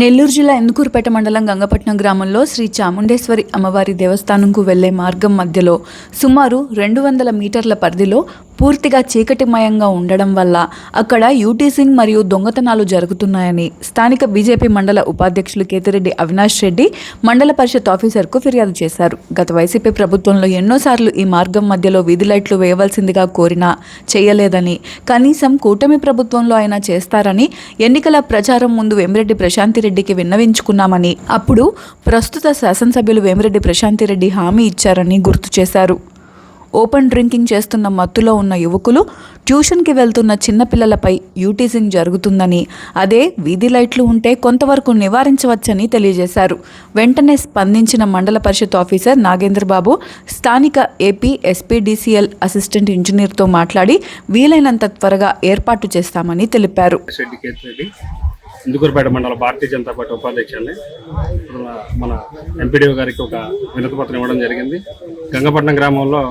నెల్లూరు జిల్లా ఎందుకూరుపేట మండలం గంగపట్నం గ్రామంలో శ్రీ చాముండేశ్వరి అమ్మవారి దేవస్థానంకు వెళ్ళే మార్గం మధ్యలో సుమారు రెండు వందల మీటర్ల పరిధిలో పూర్తిగా చీకటిమయంగా ఉండడం వల్ల అక్కడ యూటీసింగ్ మరియు దొంగతనాలు జరుగుతున్నాయని స్థానిక బీజేపీ మండల ఉపాధ్యక్షులు కేతిరెడ్డి అవినాష్ రెడ్డి మండల పరిషత్ ఆఫీసర్కు ఫిర్యాదు చేశారు. గత వైసీపీ ప్రభుత్వంలో ఎన్నోసార్లు ఈ మార్గం మధ్యలో వీధి లైట్లు వేయవలసిందిగా కోరినా చేయలేదని కనీసం కూటమి ప్రభుత్వంలో అయినా చేస్తారని ఎన్నికల ప్రచారం ముందు వేమిరెడ్డి ప్రశాంతిరెడ్డికి విన్నవించుకున్నామని అప్పుడు ప్రస్తుత శాసనసభ్యులు వేమిరెడ్డి ప్రశాంతిరెడ్డి హామీ ఇచ్చారని గుర్తు చేశారు. ఓపెన్ డ్రింకింగ్ చేస్తున్న మత్తులో ఉన్న యువకులు ట్యూషన్కి వెళ్తున్న చిన్నపిల్లలపై యూటీజింగ్ జరుగుతుందని అదే వీధి లైట్లు ఉంటే కొంతవరకు నివారించవచ్చని తెలియజేశారు. వెంటనే స్పందించిన మండల పరిషత్ ఆఫీసర్ నాగేంద్రబాబు స్థానిక ఏపీ ఎస్పీడీసీఎల్ అసిస్టెంట్ ఇంజనీర్తో మాట్లాడి వీలైనంత త్వరగా ఏర్పాటు చేస్తామని తెలిపారు. ఇందుకూరుపేట మండల భారతీయ జనతా పార్టీ ఉపాధ్యక్షుల్ని మన ఎంపీడీఓ గారికి ఒక వినతి పత్రం ఇవ్వడం జరిగింది. గంగపట్నం గ్రామంలో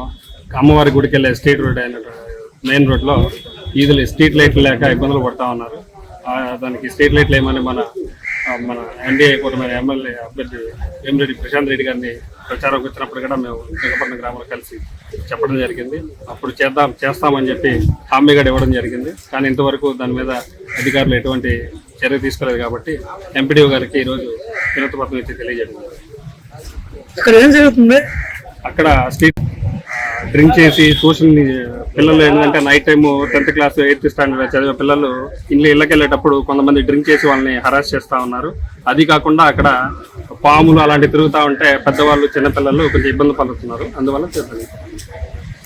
అమ్మవారి గుడికి వెళ్ళే స్ట్రీట్ రోడ్ అయిన మెయిన్ రోడ్లో ఈదులు స్ట్రీట్ లైట్లు లేక ఇబ్బందులు పడతా ఉన్నారు. దానికి స్ట్రీట్ లైట్లు ఏమని మన మన ఎన్డీఏ కూటమి ఎమ్మెల్యే అభ్యర్థి వేమిరెడ్డి ప్రశాంత్ రెడ్డి గారిని ప్రచారంకి వచ్చినప్పుడు కూడా మేము గంగపట్నం గ్రామంలో కలిసి చెప్పడం జరిగింది. అప్పుడు చేద్దాం చేస్తామని చెప్పి హామీ కూడా ఇవ్వడం జరిగింది. కానీ ఇంతవరకు దాని మీద అధికారులు ఎటువంటి చర్య తీసుకోలేదు కాబట్టి ఎంపీడీఓ గారికి ఈరోజు వినతి పత్రం ఇచ్చి తెలియజేయడం. ఇక్కడ ఏం జరుగుతుంది? అక్కడ స్ట్రీట్ డ్రింక్ చేసి ట్యూషన్ పిల్లలు ఏంటంటే night time tenth class eighth standard చదివే పిల్లలు ఇంట్లో ఇళ్ళకెళ్ళేటప్పుడు కొంతమంది డ్రింక్ చేసి వాళ్ళని హరాస్ చేస్తూ ఉన్నారు. అది కాకుండా అక్కడ పాములు అలాంటివి తిరుగుతూ ఉంటే పెద్దవాళ్ళు చిన్నపిల్లలు కొంచెం ఇబ్బంది పడుతున్నారు. అందువల్ల చేస్తుంది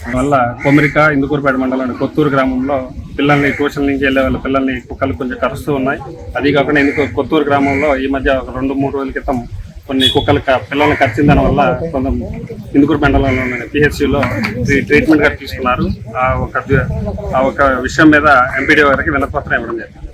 అందువల్ల కొమరిక ఇందుకూరుపేట మండలంలోని కొత్తూరు గ్రామంలో పిల్లల్ని ట్యూషన్ నుంచి వెళ్ళే వాళ్ళ పిల్లల్ని కుక్కలు కొంచెం కరుస్తూ ఉన్నాయి. అది కాకుండా ఇందుకు కొత్తూరు గ్రామంలో ఈ మధ్య ఒక రెండు మూడు రోజుల క్రితం కొన్ని కుక్కలు క- పిల్లల్ని కరిచిన దాని వల్ల కొంత ఇందుకూరు మండలంలో పిహెచ్సిలో ట్రీట్మెంట్ గారు తీసుకున్నారు. ఆ ఒక ఆ ఒక విషయం మీద ఎంపీడీ గారికి వినపత్రం ఇవ్వడం జరిగింది.